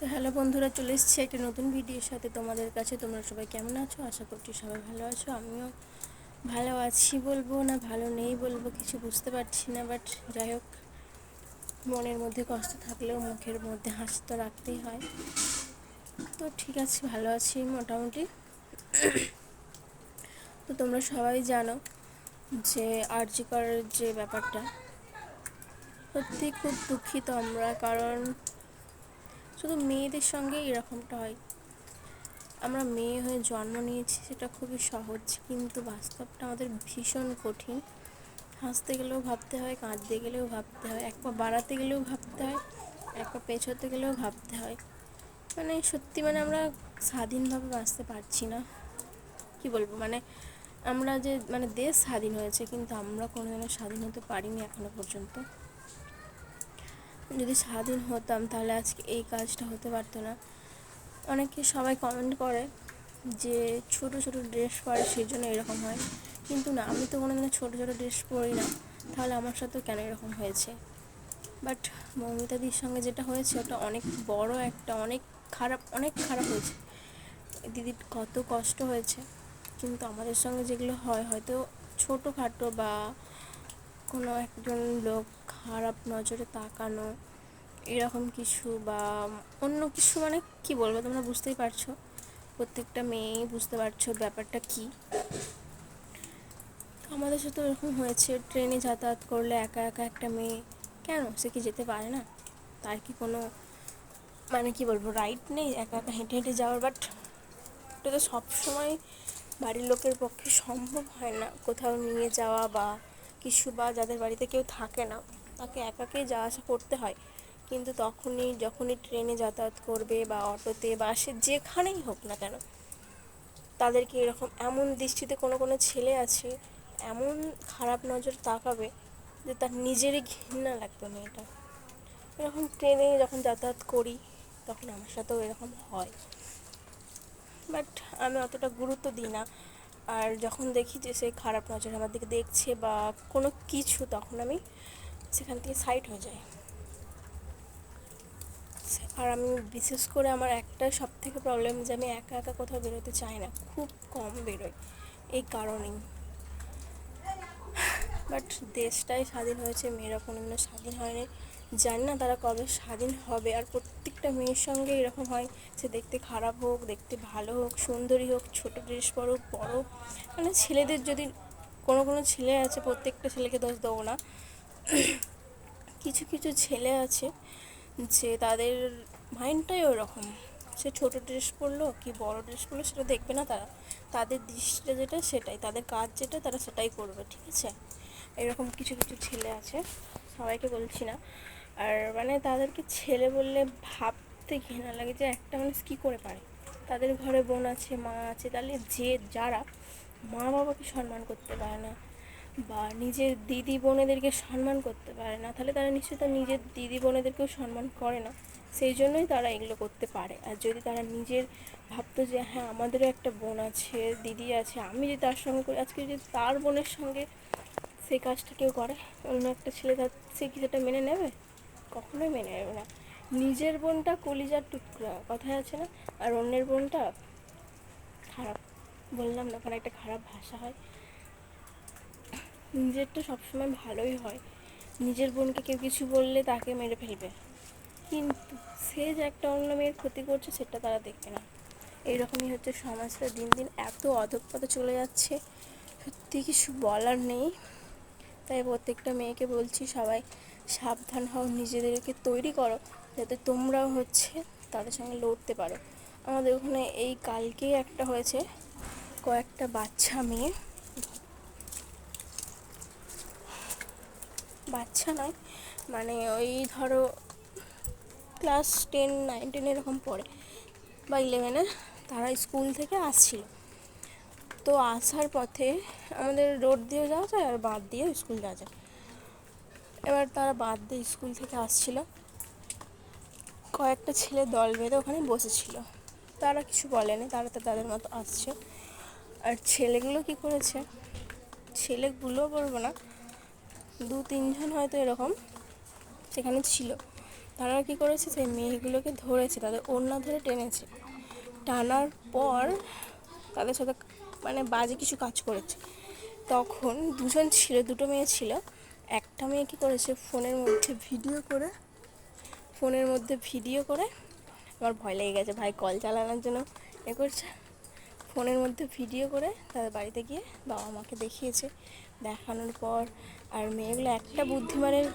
তো হ্যালো বন্ধুরা, চলে এসেছি একটা নতুন ভিডিওর সাথে। তোমাদের কাছে তোমরা সবাই কেমন আছো? আশা করছি সবাই ভালো আছো। আমিও ভালো আছি বলব না, ভালো নেই বলব, কিছু বুঝতে পারছি না বাট যাই হোক, মনের মধ্যে কষ্ট থাকলেও মুখের মধ্যে হাসি তো রাখতেই হয়। তো ঠিক আছে, ভালো আছি মোটামুটি। তো তোমরা সবাই জানো যে আরজি করার যে ব্যাপারটা সত্যি খুব দুঃখিত আমরা, কারণ শুধু মেয়েদের সঙ্গে এরকমটা হয়। আমরা মেয়ে হয়ে জন্ম নিয়েছি, সেটা খুবই সহজ, কিন্তু বাস্তবটা আমাদের ভীষণ কঠিন। হাসতে গেলেও ভাবতে হয়, কাঁদতে গেলেও ভাবতে হয়, এক পা বাড়াতে গেলেও ভাবতে হয়, এক পা পেছোতে গেলেও ভাবতে হয়। মানে সত্যি মানে আমরা স্বাধীনভাবে বাঁচতে পারছি না। কি বলব? মানে আমরা যে মানে দেশ স্বাধীন হয়েছে, কিন্তু আমরা কোনোদিনও স্বাধীন হতে পারিনি এখনও পর্যন্ত। যদি স্বাধীন হতাম, তাহলে আজকে এই কাজটা হতে পারতো না। অনেকে সবাই কমেন্ট করে যে ছোট ছোট ড্রেস পরে সেই জন্য এরকম হয়। কিন্তু না, আমি তো কোনো দিনও ছোটো ছোটো ড্রেস পরি না। তাহলে আমার সাথেও কেন এরকম হয়েছে? বাট মৌমিতাদির সঙ্গে যেটা হয়েছে, ওটা অনেক বড় একটা, অনেক খারাপ অনেক খারাপ হয়েছে। দিদির কত কষ্ট হয়েছে। কিন্তু আমাদের সঙ্গে যেগুলো হয়, হয়তো ছোটোখাটো বা কোনো একজন লোক খারাপ নজরে তাকানো এরকম কিছু বা অন্য কিছু মানে কি বলব তোমরা বুঝতেই পারছ। প্রত্যেকটা মেয়েই বুঝতে পারছ ব্যাপারটা কি। আমাদের সাথে এরকম হয়েছে, ট্রেনে যাতায়াত করলে একা একা একটা মেয়ে, কেন? সে কি যেতে পারে না? তার কি কোনো মানে কি বলব রাইট নেই একা একা হেঁটে হেঁটে যাওয়ার? বাট এটা তো সবসময় বাড়ির লোকের পক্ষে সম্ভব হয় না। কোথাও নিয়ে যাওয়া বা কিছু বা যাদের বাড়িতে কেউ থাকে না, তাকে একাকেই যাওয়া আসা করতে হয়। কিন্তু তখনই, যখনই ট্রেনে যাতায়াত করবে বা অটোতে বা বাসে যেখানেই হোক না কেন, তাদেরকে এরকম এমন দৃষ্টিতে কোনো কোনো ছেলে আছে, এমন খারাপ নজর তাকাবে যে তার নিজেরই ঘৃণা লাগবে মেয়েটা এরকম ট্রেনে যখন যাতায়াত করি, তখন আমার সাথেও এরকম হয়। বাট আমি অতটা গুরুত্ব দিই না। আর যখন দেখি যে সে খারাপ নজর আমার দিকে দেখছে বা কোনো কিছু, তখন আমি সেখান থেকে সাইড হয়ে যাই। আর আমি বিশেষ করে আমার একটা সব থেকে প্রবলেম যে আমি একা একা কোথাও বেরোতে চাই না, খুব কম বেরোই। এই কারণেই। বাট দেশটাই স্বাধীন হয়েছে, মেয়েরা কোনোদিনও স্বাধীন হয়নি। জানি না তারা কবে স্বাধীন হবে। আর প্রত্যেকটা মেয়ের সঙ্গে এরকম হয় সে দেখতে খারাপ হোক, দেখতে ভালো হোক, সুন্দরী হোক, ছোটো ড্রেস পরুক বড় মানে ছেলেদের যদি কোনো কোনো ছেলে আছে, প্রত্যেকটা ছেলেকে দোষ দেবো না। কিছু কিছু ছেলে আছে যে তাদের মাইন্ডটাই ওরকম। সে ছোটো ড্রেস পরলো, কি বড় ড্রেস পরলো সেটা দেখবে না তারা। তাদের দৃষ্টিটা যেটা সেটাই, তাদের কাজ যেটা তারা সেটাই করবে, ঠিক আছে? এরকম কিছু কিছু ছেলে আছে, সবাইকে বলছি না। আর মানে তাদেরকে ছেলে বললে ভাবতে ঘৃণা লাগে যে একটা মানুষ কী করে পারে? তাদের ঘরে বোন আছে, মা আছে, তাহলে যে যারা মা বাবাকে সম্মান করতে পারে না বা নিজের দিদি বোনেদেরকে সম্মান করতে পারে না, তাহলে তারা নিশ্চয়ই তার নিজের দিদি বোনেদেরকেও সম্মান করে না। সেই জন্যই তারা এগুলো করতে পারে। আর যদি তারা নিজের ভাবতো যে হ্যাঁ আমাদেরও একটা বোন আছে, দিদি আছে, আমি যদি তার সঙ্গে করি, আজকে যদি তার বোনের সঙ্গে সেই কাজটা কেউ করে, অন্য একটা ছেলে তার, সে কি সেটা মেনে নেবে? কখনোই মেনে নেবে না। নিজের বোনটা কলিজার টুকরা, কথায় আছে না? আর অন্যের বোনটা খারাপ, বললাম না, ওখানে একটা খারাপ ভাষা হয়। নিজেরটা সবসময় ভালোই হয়। নিজের বোনকে কেউ কিছু বললে তাকে মেরে ফেলবে। কিন্তু সে যে একটা অন্য মেয়ের ক্ষতি করছে সেটা তারা দেখবে না। এইরকমই হচ্ছে সমাজটা। দিন দিন এত অধঃপথে চলে যাচ্ছে। সত্যি কিছু বলার নেই। তাই প্রত্যেকটা মেয়েকে বলছি, সবাই সাবধান হও, নিজেদেরকে তৈরি করো, যাতে তোমরাও হচ্ছে তাদের সঙ্গে লড়তে পারো। আমাদের ওখানে এই কালকেই একটা হয়েছে। কয়েকটা বাচ্চা মেয়ে। বাচ্চা নয় মানে ওই ধরো ক্লাস টেন নাইন টেন এরকম পড়ে বা ইলেভেনে তারা স্কুল থেকে আসছিল। তো আসার পথে আমাদের রোড দিয়ে যাওয়া যায় আর বাদ দিয়ে স্কুল যাওয়া যায়। এবার তারা বাদ দিয়ে স্কুল থেকে আসছিল। কয়েকটা ছেলে দল বেঁধে ওখানে বসেছিল। তারা কিছু বলেনি, তারা তো তাদের মতো আসছে। আর ছেলেগুলো কি করেছে? ছেলেগুলো বলব না দু তিনজন হয়তো এরকম সেখানে ছিল। তারা কি করেছে, সেই মেয়েগুলোকে ধরেছে, তাদের ওড়না ধরে টেনেছে। টানার পর তাদের সাথে মানে বাজে কিছু কাজ করেছে। তখন দুজন ছিল, দুটো মেয়ে ছিল। একটা মেয়ে কী করেছে, ফোনের মধ্যে ভিডিও করে, ফোনের মধ্যে ভিডিও করে, আমার ভয় লেগে গেছে, ভাই কল চালানোর জন্য এ করছে। ফোনের মধ্যে ভিডিও করে তাদের বাড়িতে গিয়ে বাবা মাকে দেখিয়েছে। দেখানোর পর আর মেয়েগুলো একটা বুদ্ধিমানের